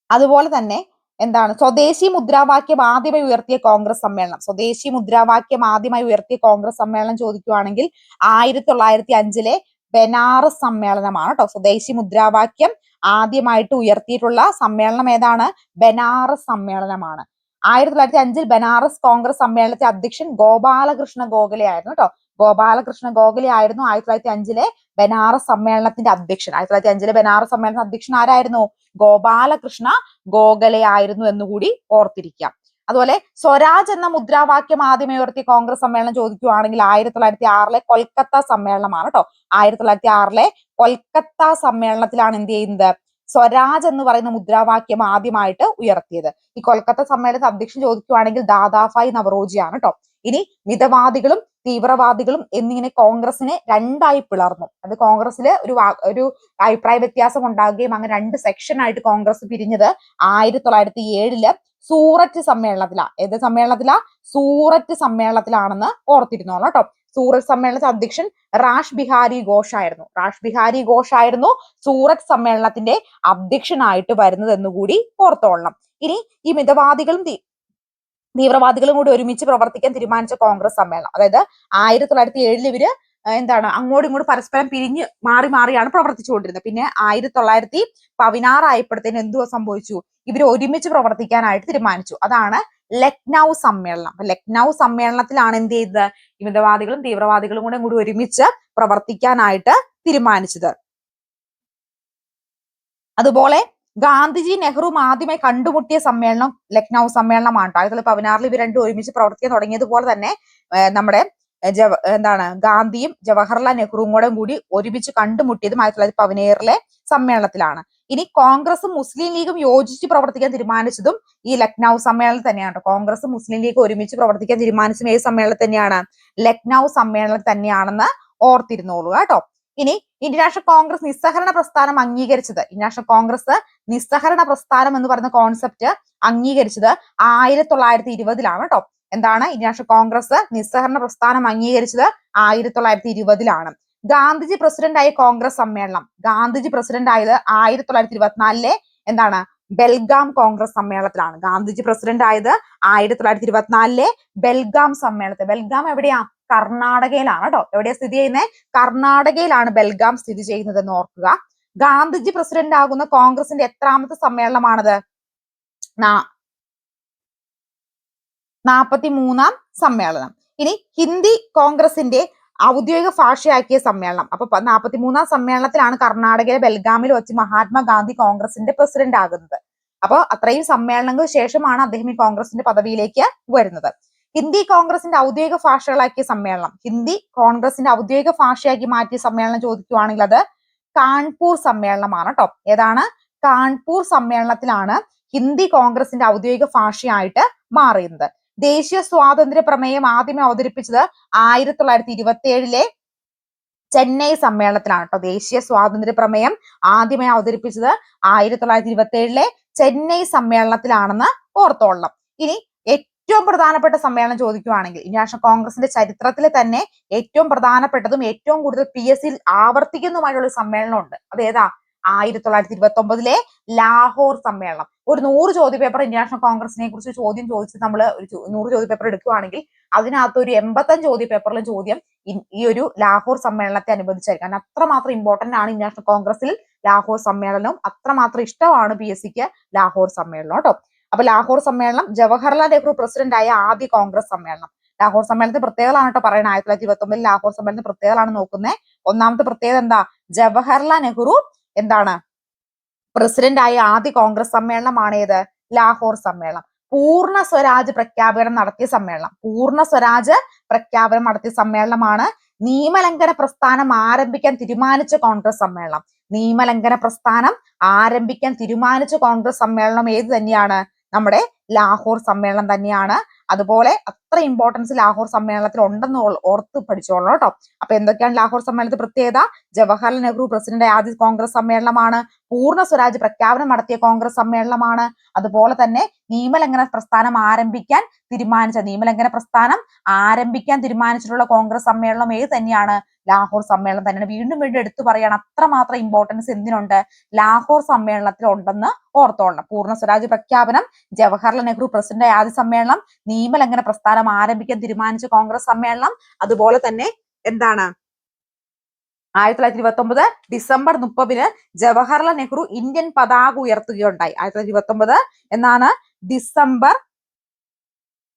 അതുപോലെ തന്നെ എന്താണ്? സ്വദേശി മുദ്രാവാക്യം ആദ്യമായി ഉയർത്തിയ കോൺഗ്രസ് സമ്മേളനം. സ്വദേശി മുദ്രാവാക്യം ആദ്യമായി ഉയർത്തിയ കോൺഗ്രസ് സമ്മേളനം ചോദിക്കുവാണെങ്കിൽ ആയിരത്തി തൊള്ളായിരത്തി അഞ്ചിലെ ബനാറസ് സമ്മേളനമാണ് കേട്ടോ. സ്വദേശി മുദ്രാവാക്യം ആദ്യമായിട്ട് ഉയർത്തിയിട്ടുള്ള സമ്മേളനം ഏതാണ്? ബനാറസ് സമ്മേളനമാണ്. ആയിരത്തി തൊള്ളായിരത്തി അഞ്ചിൽ ബനാറസ് കോൺഗ്രസ് സമ്മേളനത്തെ അധ്യക്ഷൻ ഗോപാലകൃഷ്ണ ഗോഖലെ ആയിരുന്നു കേട്ടോ. ഗോപാലകൃഷ്ണ ഗോഖലെ ആയിരുന്നു ആയിരത്തി തൊള്ളായിരത്തി അഞ്ചിലെ ബനാറസ് സമ്മേളനത്തിന്റെ അധ്യക്ഷൻ. ആയിരത്തി തൊള്ളായിരത്തി അഞ്ചിലെ ബനാറസ് സമ്മേളന അധ്യക്ഷൻ ആരായിരുന്നു? ഗോപാലകൃഷ്ണ ഗോഖലെ ആയിരുന്നു എന്നുകൂടി ഓർത്തിരിക്കാം. അതുപോലെ സ്വരാജ് എന്ന മുദ്രാവാക്യം ആദ്യമേ ഉയർത്തി കോൺഗ്രസ് സമ്മേളനം ചോദിക്കുകയാണെങ്കിൽ ആയിരത്തി തൊള്ളായിരത്തി ആറിലെ കൊൽക്കത്ത സമ്മേളനമാണ് കേട്ടോ ആയിരത്തി തൊള്ളായിരത്തി ആറിലെ കൊൽക്കത്ത സമ്മേളനത്തിലാണ് എന്ത് ചെയ്യുന്നത്? സ്വരാജ് എന്ന് പറയുന്ന മുദ്രാവാക്യം ആദ്യമായിട്ട് ഉയർത്തിയത്. ഈ കൊൽക്കത്ത സമ്മേളനത്തെ അധ്യക്ഷൻ ചോദിക്കുകയാണെങ്കിൽ ദാദാഫായി നവറോജിയാണ് കേട്ടോ ഇനി മിതവാദികളും തീവ്രവാദികളും എന്നിങ്ങനെ കോൺഗ്രസിനെ രണ്ടായി പിളർന്നു. അത് കോൺഗ്രസിൽ ഒരു ഒരു അഭിപ്രായ വ്യത്യാസം ഉണ്ടാകുകയും അങ്ങനെ രണ്ട് സെക്ഷൻ ആയിട്ട് കോൺഗ്രസ് പിരിഞ്ഞത് ആയിരത്തി തൊള്ളായിരത്തി ഏഴിൽ സൂററ്റ് സമ്മേളനത്തിലാ. ഏത് സമ്മേളനത്തിലാ? സൂററ്റ് സമ്മേളനത്തിലാണെന്ന് ഓർത്തിരുന്നോളാം കേട്ടോ. സൂററ്റ് സമ്മേളനത്തിൽ അധ്യക്ഷൻ റാഷ് ബിഹാരി ഘോഷ് ആയിരുന്നു. റാഷ് ബിഹാരി ഘോഷ് ആയിരുന്നു സൂററ്റ് സമ്മേളനത്തിന്റെ അധ്യക്ഷനായിട്ട് വരുന്നത് എന്നുകൂടി ഓർത്തോളണം. ഇനി ഈ മിതവാദികളും തീവ്രവാദികളും കൂടി ഒരുമിച്ച് പ്രവർത്തിക്കാൻ തീരുമാനിച്ച കോൺഗ്രസ് സമ്മേളനം. അതായത് ആയിരത്തി തൊള്ളായിരത്തി ഏഴിൽ ഇവർ എന്താണ് അങ്ങോട്ടും ഇങ്ങോട്ടും പരസ്പരം പിരിഞ്ഞ് മാറി മാറിയാണ് പ്രവർത്തിച്ചുകൊണ്ടിരുന്നത്. പിന്നെ ആയിരത്തി തൊള്ളായിരത്തി പതിനാറായപ്പോഴത്തേന് എന്തുവാ സംഭവിച്ചു? ഇവർ ഒരുമിച്ച് പ്രവർത്തിക്കാനായിട്ട് തീരുമാനിച്ചു. അതാണ് ലക്നൗ സമ്മേളനം. അപ്പൊ ലക്നൗ സമ്മേളനത്തിലാണ് എന്ത് ചെയ്തത്? മിതവാദികളും തീവ്രവാദികളും കൂടെ കൂടി ഒരുമിച്ച് പ്രവർത്തിക്കാനായിട്ട് തീരുമാനിച്ചത്. അതുപോലെ ഗാന്ധിജി നെഹ്റുവും ആദ്യമായി കണ്ടുമുട്ടിയ സമ്മേളനം ലക്നൗ സമ്മേളനമാണ്. ആയിരത്തി തൊള്ളായിരത്തി പതിനാറിൽ ഇവർ രണ്ടും ഒരുമിച്ച് പ്രവർത്തിക്കാൻ തുടങ്ങിയതുപോലെ തന്നെ നമ്മുടെ ജവ എന്താണ് ഗാന്ധിയും ജവഹർലാൽ നെഹ്റുവും കൂടെ കൂടി ഒരുമിച്ച് കണ്ടുമുട്ടിയതും ആയിരത്തി തൊള്ളായിരത്തി പതിനേഴിലെ സമ്മേളനത്തിലാണ് ഇനി കോൺഗ്രസും മുസ്ലിം ലീഗും യോജിച്ച് പ്രവർത്തിക്കാൻ തീരുമാനിച്ചതും ഈ ലക്നൗ സമ്മേളനം തന്നെയാണ്. കോൺഗ്രസും മുസ്ലിം ലീഗും ഒരുമിച്ച് പ്രവർത്തിക്കാൻ തീരുമാനിച്ചതും ഏത് സമ്മേളനം തന്നെയാണ് ലക്നൗ സമ്മേളനം തന്നെയാണെന്ന് ഓർത്തിരുന്നോളൂ കേട്ടോ ഇനി ഇന്ത്യൻ കോൺഗ്രസ് നിസ്സഹരണ പ്രസ്ഥാനം അംഗീകരിച്ചത്. ഇന്ത്യൻ കോൺഗ്രസ് നിസ്സഹരണ പ്രസ്ഥാനം എന്ന് പറയുന്ന കോൺസെപ്റ്റ് അംഗീകരിച്ചത് ആയിരത്തി തൊള്ളായിരത്തി ഇരുപതിലാണ് കേട്ടോ എന്താണ്? ഇന്ത്യൻ കോൺഗ്രസ് നിസ്സഹരണ പ്രസ്ഥാനം അംഗീകരിച്ചത് ആയിരത്തി തൊള്ളായിരത്തി ഇരുപതിലാണ് ഗാന്ധിജി പ്രസിഡന്റ് ആയ കോൺഗ്രസ് സമ്മേളനം. ഗാന്ധിജി പ്രസിഡന്റ് ആയത് ആയിരത്തി തൊള്ളായിരത്തി ഇരുപത്തിനാലിലെ എന്താണ്? ബെൽഗാം കോൺഗ്രസ് സമ്മേളനത്തിലാണ്. ഗാന്ധിജി പ്രസിഡന്റ് ആയത് ആയിരത്തി തൊള്ളായിരത്തി ഇരുപത്തിനാലിലെ ബെൽഗാം സമ്മേളനത്തിൽ ബെൽഗാം എവിടെയാ? കർണാടകയിലാണ് കേട്ടോ. എവിടെയാ സ്ഥിതി ചെയ്യുന്നത് കർണാടകയിലാണ് ബെൽഗാം സ്ഥിതി ചെയ്യുന്നത് എന്ന് ഓർക്കുക. ഗാന്ധിജി പ്രസിഡന്റ് ആകുന്ന കോൺഗ്രസിന്റെ എത്രാമത്തെ സമ്മേളനമാണത്? നാപ്പത്തി മൂന്നാം സമ്മേളനം. ഇനി ഹിന്ദി കോൺഗ്രസിന്റെ ഔദ്യോഗിക ഭാഷയാക്കിയ സമ്മേളനം. അപ്പൊ നാൽപ്പത്തി മൂന്നാം സമ്മേളനത്തിലാണ് കർണാടകയിലെ ബെൽഗാമിൽ വെച്ച് മഹാത്മാഗാന്ധി കോൺഗ്രസിന്റെ പ്രസിഡന്റ് ആകുന്നത്. അപ്പോൾ അത്രയും സമ്മേളനങ്ങൾക്ക് ശേഷമാണ് അദ്ദേഹം ഈ കോൺഗ്രസിന്റെ പദവിയിലേക്ക് വരുന്നത്. ഹിന്ദി കോൺഗ്രസിന്റെ ഔദ്യോഗിക ഭാഷകളാക്കിയ സമ്മേളനം. ഹിന്ദി കോൺഗ്രസിന്റെ ഔദ്യോഗിക ഭാഷയാക്കി മാറ്റിയ സമ്മേളനം ചോദിക്കുവാണെങ്കിൽ അത് കാൺപൂർ സമ്മേളനമാണ് കേട്ടോ ഏതാണ്? കാൺപൂർ സമ്മേളനത്തിലാണ് ഹിന്ദി കോൺഗ്രസിന്റെ ഔദ്യോഗിക ഭാഷയായിട്ട് മാറിയത് ദേശീയ സ്വാതന്ത്ര്യ പ്രമേയം ആദ്യമേ അവതരിപ്പിച്ചത് ആയിരത്തി തൊള്ളായിരത്തി ഇരുപത്തി ഏഴിലെ ചെന്നൈ സമ്മേളനത്തിലാണ് കേട്ടോ. ദേശീയ സ്വാതന്ത്ര്യ പ്രമേയം ആദ്യമായി അവതരിപ്പിച്ചത് ആയിരത്തി തൊള്ളായിരത്തി ഇരുപത്തി ഏഴിലെ ചെന്നൈ സമ്മേളനത്തിലാണെന്ന് ഓർത്തോളണം. ഇനി ഏറ്റവും പ്രധാനപ്പെട്ട സമ്മേളനം ചോദിക്കുവാണെങ്കിൽ ഇന്ത്യൻ നാഷണൽ കോൺഗ്രസിന്റെ ചരിത്രത്തിൽ തന്നെ ഏറ്റവും പ്രധാനപ്പെട്ടതും ഏറ്റവും കൂടുതൽ പി എസ് സിയിൽ ആവർത്തിക്കുന്നതുമായിട്ടുള്ള ഒരു സമ്മേളനം ഉണ്ട് അത് ഏതാ? ആയിരത്തി തൊള്ളായിരത്തി ഇരുപത്തി ഒമ്പതിലെ ലാഹോർ സമ്മേളനം. ഒരു നൂറ് ചോദ്യ പേപ്പർ ഇന്ത്യൻ നാഷണൽ കോൺഗ്രസിനെ കുറിച്ച് ചോദ്യം ചോദിച്ച് നമ്മൾ ഒരു നൂറ് ചോദ്യ പേപ്പർ എടുക്കുകയാണെങ്കിൽ അതിനകത്ത് ഒരു എൺപത്തഞ്ച് ചോദ്യ പേപ്പറിലും ചോദ്യം ഈ ഒരു ലാഹോർ സമ്മേളനത്തെ അനുബന്ധിച്ചായിരിക്കും. കാരണം അത്രമാത്രം ഇമ്പോർട്ടന്റ് ആണ് ഇന്ത്യൻ നാഷണൽ കോൺഗ്രസിൽ ലാഹോർ സമ്മേളനവും അത്രമാത്രം ഇഷ്ടമാണ് പി എസ് സിക്ക് ലാഹോർ സമ്മേളനം കേട്ടോ. അപ്പൊ ലാഹോർ സമ്മേളനം ജവഹർലാൽ നെഹ്റു പ്രസിഡന്റ് ആയ ആദ്യ കോൺഗ്രസ് സമ്മേളനം. ലാഹോർ സമ്മേളനത്തെ പ്രത്യേകതയാണ് കേട്ടോ പറയുന്നത് ആയിരത്തി തൊള്ളായിരത്തി ഇരുപത്തി ഒമ്പതിൽ ലാഹോർ സമ്മേളനത്തെ പ്രത്യേകതയാണ് നോക്കുന്നത് ഒന്നാമത്തെ പ്രത്യേകത എന്താ? ജവഹർലാൽ നെഹ്റു എന്താണ്? പ്രസിഡന്റ് ആയ ആദ്യ കോൺഗ്രസ് സമ്മേളനമാണ് ഏത് ലാഹോർ സമ്മേളനം. പൂർണ സ്വരാജ് പ്രഖ്യാപനം നടത്തിയ സമ്മേളനം. പൂർണ സ്വരാജ് പ്രഖ്യാപനം നടത്തിയ സമ്മേളനമാണ് നിയമലംഘന പ്രസ്ഥാനം ആരംഭിക്കാൻ തീരുമാനിച്ച കോൺഗ്രസ് സമ്മേളനം. നിയമലംഘന പ്രസ്ഥാനം ആരംഭിക്കാൻ തീരുമാനിച്ച കോൺഗ്രസ് സമ്മേളനം ഏത് തന്നെയാണ്? നമ്മുടെ ലാഹോർ സമ്മേളനം തന്നെയാണ്. അതുപോലെ അത്ര ഇമ്പോർട്ടൻസ് ലാഹോർ സമ്മേളനത്തിൽ ഉണ്ടെന്ന് ഓർത്ത് പഠിച്ചോളണം കേട്ടോ. അപ്പൊ എന്തൊക്കെയാണ് ലാഹോർ സമ്മേളനത്തിൽ പ്രത്യേകത? ജവഹർലാൽ നെഹ്റു പ്രസിഡന്റ് ആദ്യ കോൺഗ്രസ് സമ്മേളനമാണ്. പൂർണ സ്വരാജ് പ്രഖ്യാപനം നടത്തിയ കോൺഗ്രസ് സമ്മേളനമാണ്. അതുപോലെ തന്നെ നിയമലംഘന പ്രസ്ഥാനം ആരംഭിക്കാൻ തീരുമാനിച്ച നിയമലംഘന പ്രസ്ഥാനം ആരംഭിക്കാൻ തീരുമാനിച്ചിട്ടുള്ള കോൺഗ്രസ് സമ്മേളനം ഏത് തന്നെയാണ്? ലാഹോർ സമ്മേളനം തന്നെയാണ്. വീണ്ടും വീണ്ടും എടുത്തു പറയാണ് അത്രമാത്രം ഇമ്പോർട്ടൻസ് എന്തിനുണ്ട്? ലാഹോർ സമ്മേളനത്തിൽ ഉണ്ടെന്ന് ഓർത്തോളണം. പൂർണ സ്വരാജ് പ്രഖ്യാപനം ജവഹർലാൽ നെഹ്റു പ്രസിഡന്റ് ആദ്യ സമ്മേളനം നിയമലംഘന പ്രസ്ഥാനം ആരംഭിക്കാൻ തീരുമാനിച്ച കോൺഗ്രസ് സമ്മേളനം അതുപോലെ തന്നെ എന്താണ്? ആയിരത്തി തൊള്ളായിരത്തി ഇരുപത്തി ഒമ്പത് ഡിസംബർ മുപ്പതിന് ജവഹർലാൽ നെഹ്റു ഇന്ത്യൻ പതാക ഉയർത്തുകയുണ്ടായി. ആയിരത്തി തൊള്ളായിരത്തി ഇരുപത്തി ഒമ്പത് എന്നാണ് ഡിസംബർ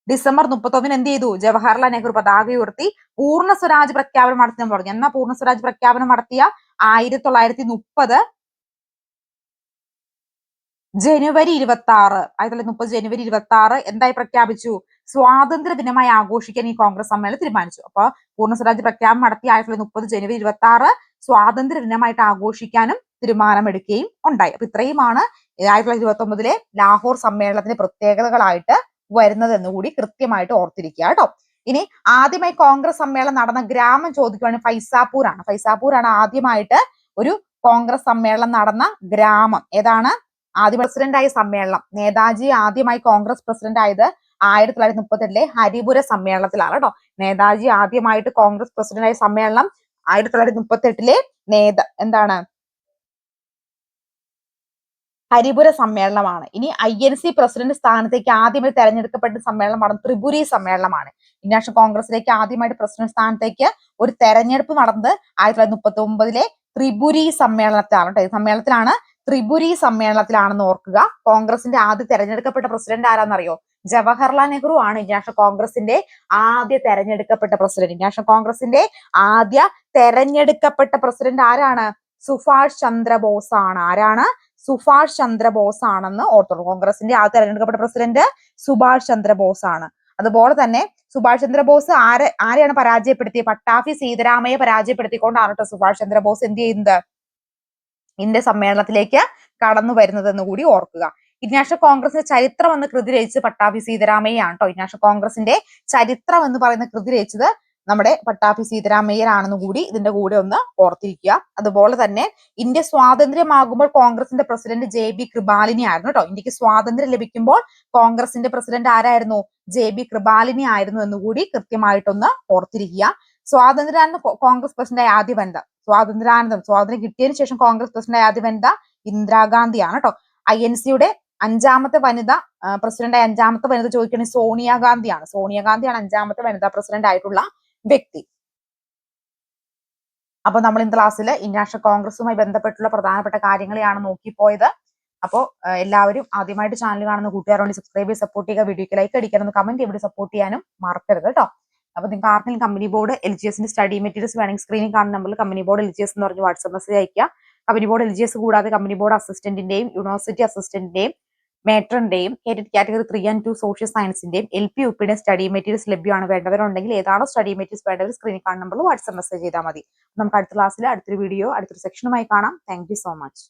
ഡിസംബർ മുപ്പത്തൊന്നിന് എന്ത് ചെയ്തു? ജവഹർലാൽ നെഹ്റു പതാക ഉയർത്തി പൂർണ സ്വരാജ് പ്രഖ്യാപനം നടത്തി തുടങ്ങി എന്നാ പൂർണ സ്വരാജ് പ്രഖ്യാപനം നടത്തിയ? ആയിരത്തി തൊള്ളായിരത്തി മുപ്പത് ജനുവരി ഇരുപത്തി ആറ് ആയിരത്തി തൊള്ളായിരത്തി മുപ്പത് ജനുവരി ഇരുപത്തി ആറ് എന്തായി പ്രഖ്യാപിച്ചു? സ്വാതന്ത്ര്യ ദിനമായി ആഘോഷിക്കാൻ ഈ കോൺഗ്രസ് സമ്മേളനം തീരുമാനിച്ചു. അപ്പൊ പൂർണ സ്വരാജ് പ്രഖ്യാപനം നടത്തി ആയിരത്തി തൊള്ളായിരത്തി മുപ്പത് ജനുവരി ഇരുപത്തി ആറ് സ്വാതന്ത്ര്യ ദിനമായിട്ട് ആഘോഷിക്കാനും തീരുമാനമെടുക്കുകയും ഉണ്ടായി. അപ്പൊ ഇത്രയുമാണ് ആയിരത്തി തൊള്ളായിരത്തി ഇരുപത്തി ഒമ്പതിലെ ലാഹോർ സമ്മേളനത്തിന്റെ പ്രത്യേകതകളായിട്ട് വരുന്നത് എന്നുകൂടി കൃത്യമായിട്ട് ഓർത്തിരിക്കുക കേട്ടോ. ഇനി ആദ്യമായി കോൺഗ്രസ് സമ്മേളനം നടന്ന ഗ്രാമം ചോദിക്കുകയാണെങ്കിൽ ഫൈസാപൂർ ആണ് ഫൈസാപൂർ ആണ് ആദ്യമായിട്ട് ഒരു കോൺഗ്രസ് സമ്മേളനം നടന്ന ഗ്രാമം. ഏതാണ്? ആദ്യ പ്രസിഡന്റായ സമ്മേളനം. നേതാജി ആദ്യമായി കോൺഗ്രസ് പ്രസിഡന്റ് ആയത് ആയിരത്തി തൊള്ളായിരത്തി മുപ്പത്തി എട്ടിലെ ഹരിപുര സമ്മേളനത്തിലാണ് കേട്ടോ നേതാജി ആദ്യമായിട്ട് കോൺഗ്രസ് പ്രസിഡന്റായ സമ്മേളനം ആയിരത്തി തൊള്ളായിരത്തി മുപ്പത്തി എട്ടിലെ നേത എന്താണ്? ഹരിപുര സമ്മേളനമാണ്. ഇനി ഐ എൻ സി പ്രസിഡന്റ് സ്ഥാനത്തേക്ക് ആദ്യമായി തെരഞ്ഞെടുക്കപ്പെട്ട സമ്മേളനമാണ് ത്രിപുരി സമ്മേളനമാണ്. ഇന്ത്യൻ കോൺഗ്രസിലേക്ക് ആദ്യമായിട്ട് പ്രസിഡന്റ് സ്ഥാനത്തേക്ക് ഒരു തെരഞ്ഞെടുപ്പ് നടന്നത് ആയിരത്തി തൊള്ളായിരത്തി മുപ്പത്തി ഒമ്പതിലെ ത്രിപുരി സമ്മേളനത്തിലാണ് കേട്ടോ സമ്മേളനത്തിലാണ് ത്രിപുരി സമ്മേളനത്തിലാണെന്ന് ഓർക്കുക. കോൺഗ്രസിന്റെ ആദ്യ തെരഞ്ഞെടുക്കപ്പെട്ട പ്രസിഡന്റ് ആരാന്നറിയോ? ജവഹർലാൽ നെഹ്റു ആണ് ഇന്ത്യൻ നാഷണൽ കോൺഗ്രസിന്റെ ആദ്യ തെരഞ്ഞെടുക്കപ്പെട്ട പ്രസിഡന്റ്. ഇന്ത്യൻ നാഷണൽ കോൺഗ്രസിന്റെ ആദ്യ തെരഞ്ഞെടുക്കപ്പെട്ട പ്രസിഡന്റ് ആരാണ്? സുഭാഷ് ചന്ദ്രബോസ് ആണ് ആരാണ്? സുഭാഷ് ചന്ദ്രബോസ് ആണെന്ന് ഓർത്തോളൂ. കോൺഗ്രസിന്റെ ആദ്യ തെരഞ്ഞെടുക്കപ്പെട്ട പ്രസിഡന്റ് സുഭാഷ് ചന്ദ്രബോസ് ആണ് അതുപോലെ തന്നെ സുഭാഷ് ചന്ദ്രബോസ് ആരെ ആരെയാണ് പരാജയപ്പെടുത്തിയത് പട്ടാഫി സീതാരാമയെ പരാജയപ്പെടുത്തിക്കൊണ്ടാണ് കേട്ടോ സുഭാഷ് ചന്ദ്രബോസ് എന്ത് ചെയ്യുന്നത്? ഇന്ത്യ സമ്മേളനത്തിലേക്ക് കടന്നു വരുന്നത് എന്ന് കൂടി ഓർക്കുക. ഇന്റർനാഷണൽ കോൺഗ്രസിന്റെ ചരിത്രം എന്ന കൃതി രചിച്ചത് പട്ടാഭി സീതാരാമയ്യാണ് കേട്ടോ ഇന്റർനാഷണൽ കോൺഗ്രസിന്റെ ചരിത്രം എന്ന് പറയുന്ന കൃതി രചിച്ചത് നമ്മുടെ പട്ടാഭി സീതാരാമയ്യരാണെന്ന് കൂടി ഇതിന്റെ കൂടെ ഒന്ന് ഓർത്തിരിക്കുക. അതുപോലെ തന്നെ ഇന്ത്യ സ്വാതന്ത്ര്യമാകുമ്പോൾ കോൺഗ്രസിന്റെ പ്രസിഡന്റ് ജെ ബി കൃപാലിനി ആയിരുന്നു കേട്ടോ ഇന്ത്യയ്ക്ക് സ്വാതന്ത്ര്യം ലഭിക്കുമ്പോൾ കോൺഗ്രസിന്റെ പ്രസിഡന്റ് ആരായിരുന്നു? ജെ ബി കൃപാലിനി ആയിരുന്നു എന്ന് കൂടി കൃത്യമായിട്ടൊന്ന് ഓർത്തിരിക്കുക. സ്വാതന്ത്ര്യാനന്ദ കോൺഗ്രസ് പ്രസിഡന്റ് ആദ്യ വനിത. സ്വാതന്ത്ര്യാനന്ദം സ്വാതന്ത്ര്യം കിട്ടിയതിനു ശേഷം കോൺഗ്രസ് പ്രസിഡന്റ് ആദ്യ വനിത ഇന്ദിരാഗാന്ധിയാണ് കേട്ടോ ഐ എൻ സിയുടെ അഞ്ചാമത്തെ വനിത പ്രസിഡന്റായ അഞ്ചാമത്തെ വനിത ചോദിക്കണേ സോണിയാഗാന്ധിയാണ്. സോണിയാഗാന്ധിയാണ് അഞ്ചാമത്തെ വനിതാ പ്രസിഡന്റ് ആയിട്ടുള്ള വ്യക്തി. അപ്പൊ നമ്മൾ ഇന്ന് ക്ലാസ്സിൽ ഇന്റർനാഷണൽ കോൺഗ്രസുമായി ബന്ധപ്പെട്ടുള്ള പ്രധാനപ്പെട്ട കാര്യങ്ങളെയാണ് നോക്കിപ്പോയത്. അപ്പോൾ എല്ലാവരും ആദ്യമായിട്ട് ചാനൽ കാണുന്ന കൂട്ടുകാരോട് സബ്സ്ക്രൈബ് ചെയ്ത് സപ്പോർട്ട് ചെയ്യുക വീഡിയോക്ക് ലൈക്ക് അടിക്കണം കമന്റ് ഇവിടെ സപ്പോർട്ട് ചെയ്യാനും മറക്കരുത് കേട്ടോ അപ്പൊ നിങ്ങൾക്ക് ആർക്കെങ്കിലും കമ്പനി ബോർഡ് എൽ ജി എസിന്റെ സ്റ്റഡി മെറ്റീരിയൽസ് വേണമെങ്കിൽ സ്ക്രീനിൽ കാണുന്ന നമ്പറിൽ company board L G S എന്ന് പറഞ്ഞ് വാട്സ്ആപ്പ് മെസ്സേജ് അയക്കുക company board L G S കൂടാതെ കമ്പനി ബോർഡ് അസിസ്റ്റന്റിന്റെയും യൂണിവേഴ്സിറ്റി അസിസ്റ്റന്റിന്റെയും മേറ്ററിന്റെയും category three and two social സയൻസിന്റെയും L P U study materials ലഭ്യമാണ് വേണ്ടവരുണ്ടെങ്കിൽ ഏതാണോ സ്റ്റഡി മെറ്റീരിയൽസ് വേണ്ടവർ സ്ക്രീനിൽ കാണുന്ന നമ്പറിൽ വാട്സ്ആപ്പ് മെസ്സേജ് ചെയ്താൽ മതി. നമുക്ക് അടുത്ത ക്ലാസ്സിൽ അടുത്തൊരു വീഡിയോ അടുത്തൊരു സെക്ഷനുമായി കാണാം. Thank so much